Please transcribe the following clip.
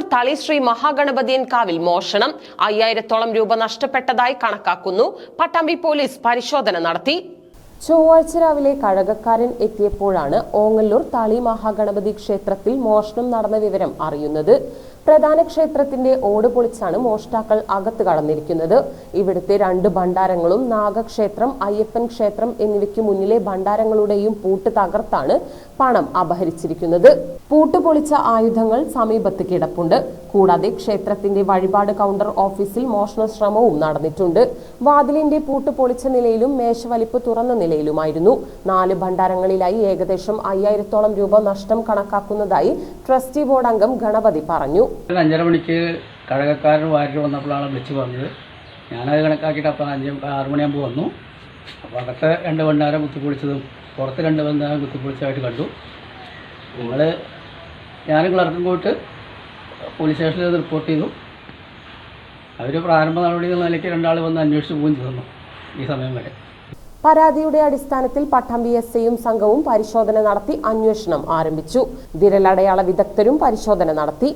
തളി ശ്രീ മഹാഗണപതിയൻ കാവിൽ മോഷണം. അയ്യായിരത്തോളം രൂപ നഷ്ടപ്പെട്ടതായി കണക്കാക്കുന്നു. പട്ടാമ്പി പോലീസ് പരിശോധന നടത്തി. ചൊവ്വാഴ്ച രാവിലെ കഴകക്കാരൻ എത്തിയപ്പോഴാണ് ഓങ്ങല്ലൂർ താളി മഹാഗണപതി ക്ഷേത്രത്തിൽ മോഷണം നടന്ന വിവരം അറിയുന്നത്. പ്രധാന ക്ഷേത്രത്തിന്റെ ഓട് പൊളിച്ചാണ് മോഷ്ടാക്കൾ അകത്ത് കടന്നിരിക്കുന്നത്. ഇവിടുത്തെ രണ്ട് ഭണ്ഡാരങ്ങളും നാഗക്ഷേത്രം അയ്യപ്പൻ ക്ഷേത്രം എന്നിവയ്ക്ക് മുന്നിലെ ഭണ്ഡാരങ്ങളുടെയും പൂട്ട് തകർത്താണ് പണം അപഹരിച്ചിരിക്കുന്നത്. പൂട്ട് പൊളിച്ച ആയുധങ്ങൾ സമീപത്ത് കിടപ്പുണ്ട്. കൂടാതെ ക്ഷേത്രത്തിന്റെ വഴിപാട് കൗണ്ടർ ഓഫീസിൽ മോഷണ ശ്രമവും നടന്നിട്ടുണ്ട്. വാതിലിന്റെ പൂട്ട് പൊളിച്ച നിലയിലും മേശവലിപ്പ് തുറന്ന നിലയിലുമായിരുന്നു. നാല് ഭണ്ഡാരങ്ങളിലായി ഏകദേശം അയ്യായിരത്തോളം രൂപ നഷ്ടം കണക്കാക്കുന്നതായി ട്രസ്റ്റി ബോർഡ് അംഗം ഗണപതി പറഞ്ഞു. അഞ്ചര മണിക്ക് കഴകക്കാരൻ വാരിട്ട് വന്നപ്പോഴാണ് വിളിച്ചു പറഞ്ഞത്. ഞാനത് കണക്കാക്കിയിട്ട് അപ്പോൾ അഞ്ച് ആറ് മണിയാകുമ്പോൾ വന്നു. അപ്പോൾ അകത്ത് രണ്ട് ഭണ്ഡാരം കുത്തിപ്പൊളിച്ചതും പുറത്ത് രണ്ട് ഭണ്ഡാരം കുത്തിപ്പൊളിച്ചതായിട്ട് കണ്ടു. നിങ്ങൾ ഞാനും ക്ലർക്കും പോയിട്ട് പോലീസ് സ്റ്റേഷനിൽ റിപ്പോർട്ട് ചെയ്തു. അവർ പ്രാരംഭ നടപടി എന്ന നിലയ്ക്ക് രണ്ടാൾ വന്ന് അന്വേഷിച്ച് പോവുകയും ചെയ്തു ഈ സമയം വരെ. പരാതിയുടെ അടിസ്ഥാനത്തിൽ പട്ടം ബി എസ് ഐയും സംഘവും പരിശോധന നടത്തി അന്വേഷണം ആരംഭിച്ചു. വിരലടയാള വിദഗ്ധരും പരിശോധന നടത്തി.